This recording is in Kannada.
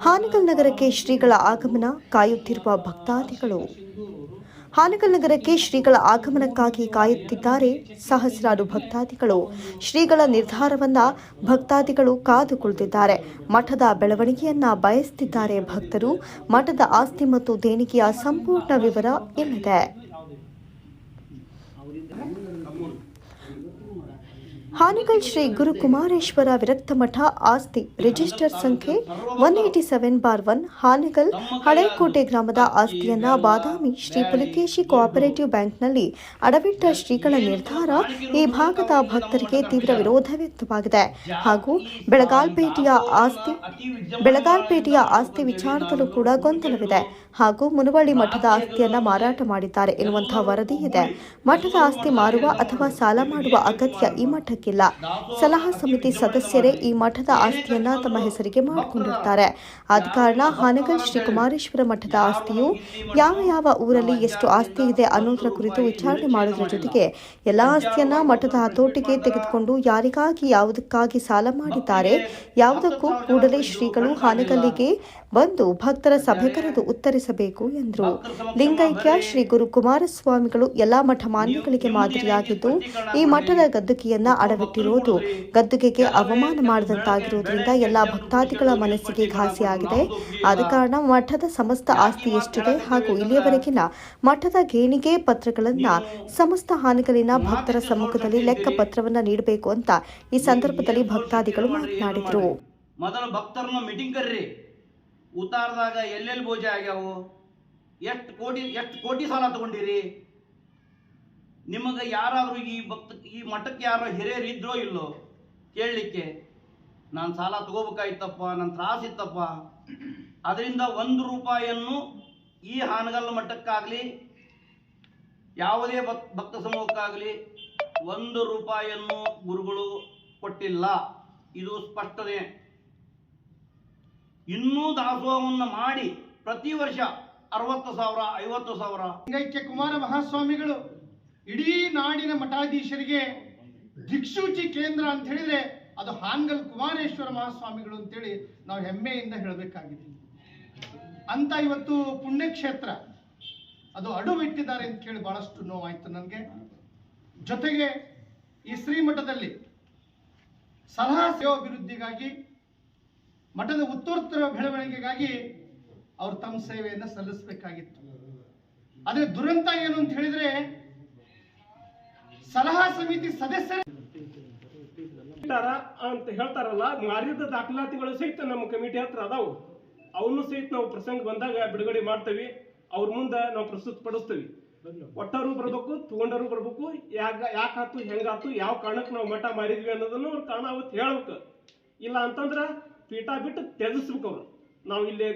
ಹಾನಗಲ್ ನಗರಕ್ಕೆ ಶ್ರೀಗಳ ಆಗಮನ ಕಾಯುತ್ತಿರುವ ಭಕ್ತಾದಿಗಳು. ಹಾನಗಲ್ ನಗರಕ್ಕೆ ಶ್ರೀಗಳ ಆಗಮನಕ್ಕಾಗಿ ಕಾಯುತ್ತಿದ್ದಾರೆ ಸಹಸ್ರಾರು ಭಕ್ತಾದಿಗಳು. ಶ್ರೀಗಳ ನಿರ್ಧಾರವನ್ನ ಭಕ್ತಾದಿಗಳು ಕಾದು ಕುಳಿತಿದ್ದಾರೆ ಮಠದ ಬೆಳವಣಿಗೆಯನ್ನ ಬಯಸುತ್ತಿದ್ದಾರೆ ಭಕ್ತರು. ಮಠದ ಆಸ್ತಿ ಮತ್ತು ದೇಣಿಗೆಯ ಸಂಪೂರ್ಣ ವಿವರ ಇಲ್ಲಿದೆ. ಹಾನಗಲ್ ಶ್ರೀ ಗುರು ಕುಮಾರೇಶ್ವರ ವಿರಕ್ತ ಮಠ ಆಸ್ತಿ ರಿಜಿಸ್ಟರ್ ಸಂಖ್ಯೆ one eighty seven bar one Hangal Halekote ಗ್ರಾಮದ ಆಸ್ತಿಯನ್ನ ಬಾದಾಮಿ ಶ್ರೀ ಪುಲಿಕೇಶಿ ಕೋಆಪರೇಟಿವ್ ಬ್ಯಾಂಕ್ನಲ್ಲಿ ಅಡವಿಟ್ಟ ಶ್ರೀಗಳ ನಿರ್ಧಾರ ಈ ಭಾಗದ ಭಕ್ತರಿಗೆ ತೀವ್ರ ವಿರೋಧ ವ್ಯಕ್ತವಾಗಿದೆ. ಹಾಗೂ ಬೆಳಗಾಲ್ಪೇಟೆಯ ಆಸ್ತಿ ಬೆಳಗಾಲ್ಪೇಟೆಯ ಆಸ್ತಿ ವಿಚಾರದಲ್ಲೂ ಕೂಡ ಗೊಂದಲವಿದೆ. ಹಾಗೂ ಮುನವಳ್ಳಿ ಮಠದ ಆಸ್ತಿಯನ್ನ ಮಾರಾಟ ಮಾಡಿದ್ದಾರೆ ಎನ್ನುವಂತಹ ವರದಿ ಇದೆ. ಮಠದ ಆಸ್ತಿ ಮಾರುವ ಅಥವಾ ಸಾಲ ಮಾಡುವ ಅಗತ್ಯ ಈ ಮಠಕ್ಕಿಲ್ಲ ಸಲಹಾ ಸಮಿತಿ ಸದಸ್ಯರೇ ಈ ಮಠದ ಆಸ್ತಿಯನ್ನ ತಮ್ಮ ಹೆಸರಿಗೆ ಮಾಡಿಕೊಂಡಿರ್ತಾರೆ. ಆದ ಕಾರಣ ಹಾನಗಲ್ ಶ್ರೀ ಕುಮಾರೇಶ್ವರ ಮಠದ ಆಸ್ತಿಯು ಯಾವ ಯಾವ ಊರಲ್ಲಿ ಎಷ್ಟು ಆಸ್ತಿ ಇದೆ ಅನ್ನೋದರ ಕುರಿತು ವಿಚಾರಣೆ ಮಾಡೋದ್ರ ಜೊತೆಗೆ ಎಲ್ಲಾ ಆಸ್ತಿಯನ್ನ ಮಠದ ಹತೋಟಿಗೆ ತೆಗೆದುಕೊಂಡು ಯಾರಿಗಾಗಿ ಯಾವುದಕ್ಕಾಗಿ ಸಾಲ ಮಾಡಿದ್ದಾರೆ, ಯಾವುದಕ್ಕೂ ಕೂಡಲೇ ಶ್ರೀಗಳು ಹಾನಗಲ್ಲಿಗೆ ಬಂದು ಭಕ್ತರ ಸಭೆ ಕರೆದು ಉತ್ತರಿಸಬೇಕು ಎಂದರು. ಲಿಂಗೈಕ್ಯ ಶ್ರೀ ಗುರು ಕುಮಾರಸ್ವಾಮಿಗಳು ಎಲ್ಲಾ ಮಠ ಮಾನ್ಯಗಳಿಗೆ ಮಾದರಿಯಾಗಿದ್ದು ಈ ಮಠದ ಗದ್ದುಗೆಯನ್ನ ಅಡವಿಟ್ಟಿರುವುದು ಗದ್ದುಗೆಗೆ ಅವಮಾನ ಮಾಡಿದಂತಾಗಿರುವುದರಿಂದ ಎಲ್ಲಾ ಭಕ್ತಾದಿಗಳ ಮನಸ್ಸಿಗೆ ಘಾಸಿಯಾಗಿದೆ. ಆದ ಕಾರಣ ಮಠದ ಸಮಸ್ತ ಆಸ್ತಿ ಎಷ್ಟಿದೆ ಹಾಗೂ ಇಲ್ಲಿಯವರೆಗಿನ ಮಠದ ಗೇಣಿಗೆ ಪತ್ರಗಳನ್ನ, ಸಮಸ್ತ ಹಾನಿಗಳಿನ ಭಕ್ತರ ಸಮ್ಮುಖದಲ್ಲಿ ಲೆಕ್ಕ ಪತ್ರವನ್ನ ನೀಡಬೇಕು ಅಂತ ಈ ಸಂದರ್ಭದಲ್ಲಿ ಭಕ್ತಾದಿಗಳು ಮಾತನಾಡಿದರು. ಮೊದಲು ಭಕ್ತರನ್ನ ಮೀಟಿಂಗ್ ಕರ್ರಿ. ಉತ್ತಾರದಾಗ ಎಲ್ಲೆಲ್ಲಿ ಭೋಜ ಆಗ್ಯಾವು? ಎಷ್ಟು ಕೋಟಿ ಎಷ್ಟು ಕೋಟಿ ಸಾಲ ತಗೊಂಡಿರಿ? ನಿಮಗೆ ಯಾರಾದರೂ ಈ ಭಕ್ತ, ಈ ಮಠಕ್ಕೆ ಯಾರೋ ಹಿರಿಯರು ಇದ್ರೋ ಇಲ್ಲೋ ಕೇಳಲಿಕ್ಕೆ, ನಾನು ಸಾಲ ತಗೋಬೇಕಾಯ್ತಪ್ಪ ನನ್ನ ತ್ರಾಸಿತ್ತಪ್ಪ ಅದರಿಂದ ಒಂದು ರೂಪಾಯಿಯನ್ನು ಈ ಹಾನಗಲ್ ಮಠಕ್ಕಾಗಲಿ, ಯಾವುದೇ ಭಕ್, ಭಕ್ತ ಸಮೂಹಕ್ಕಾಗಲಿ ಒಂದು ರೂಪಾಯಿಯನ್ನು ಗುರುಗಳು ಕೊಟ್ಟಿಲ್ಲ. ಇದು ಸ್ಪಷ್ಟನೆ. ಇನ್ನೂ ದಾಸೋಹವನ್ನು ಮಾಡಿ ಪ್ರತಿ ವರ್ಷ ಅರವತ್ತು ಸಾವಿರ, ಐವತ್ತು ಸಾವಿರ. ಕುಮಾರ ಮಹಾಸ್ವಾಮಿಗಳು ಇಡೀ ನಾಡಿನ ಮಠಾಧೀಶರಿಗೆ ದಿಕ್ಸೂಚಿ ಕೇಂದ್ರ ಅಂತ ಹೇಳಿದ್ರೆ ಅದು ಹಾನ್ಗಲ್ ಕುಮಾರೇಶ್ವರ ಮಹಾಸ್ವಾಮಿಗಳು ಅಂತೇಳಿ ನಾವು ಹೆಮ್ಮೆಯಿಂದ ಹೇಳಬೇಕಾಗಿದೆ. ಅಂತ ಇವತ್ತು ಪುಣ್ಯಕ್ಷೇತ್ರ, ಅದು ಅಡು ಬಿಟ್ಟಿದ್ದಾರೆ ಅಂತ ಕೇಳಿ ಬಹಳಷ್ಟು ನೋವಾಯ್ತು ನನಗೆ. ಜೊತೆಗೆ ಈ ಶ್ರೀಮಠದಲ್ಲಿ ಸಲಹಾ ಸೇವಾಭಿವೃದ್ಧಿಗಾಗಿ ಮಠದ ಉತ್ತರೋತ್ತರ ಬೆಳವಣಿಗೆಗಾಗಿ ಅವರು ತಮ್ಮ ಸೇವೆಯನ್ನು ಸಲ್ಲಿಸಬೇಕಾಗಿತ್ತು. ಆದರೆ ದುರಂತ ಏನು ಅಂತ ಹೇಳಿದ್ರೆ ಸಲಹಾ ಸಮಿತಿ ಸದಸ್ಯರ ಅಂತ ಹೇಳ್ತಾರಲ್ಲ, ಮಾರಿದ ದಾಖಲಾತಿಗಳು ಸಹಿತ ನಮ್ಮ ಕಮಿಟಿ ಹತ್ರ ಅದಾವು. ಅವನು ಸಹಿತ ನಾವು ಪ್ರಸಂಗ ಬಂದಾಗ ಬಿಡುಗಡೆ ಮಾಡ್ತೇವೆ. ಅವ್ರ ಮುಂದೆ ನಾವು ಪ್ರಸ್ತುತ ಪಡಿಸ್ತೇವೆ ಒಟ್ಟರು ಬರ್ಬೇಕು, ತಗೊಂಡರು ಬರ್ಬೇಕು ಯಾಕ ಯಾಕಾತು, ಹೆಂಗಾತು, ಯಾವ ಕಾರಣಕ್ಕೆ ನಾವು ಮಠ ಮಾರಿದ್ವಿ ಅನ್ನೋದನ್ನು ಅವ್ರ ಕಾರಣ ಅವತ್ತು ಹೇಳ್ಬೇಕು. ಇಲ್ಲ ಅಂತಂದ್ರ ಪೀಠ ಬಿಟ್ಟು ತ್ಯಜಿಸ್ಬೇಕು ಅವ್ರು. ನಾವು ಇಲ್ಲಿ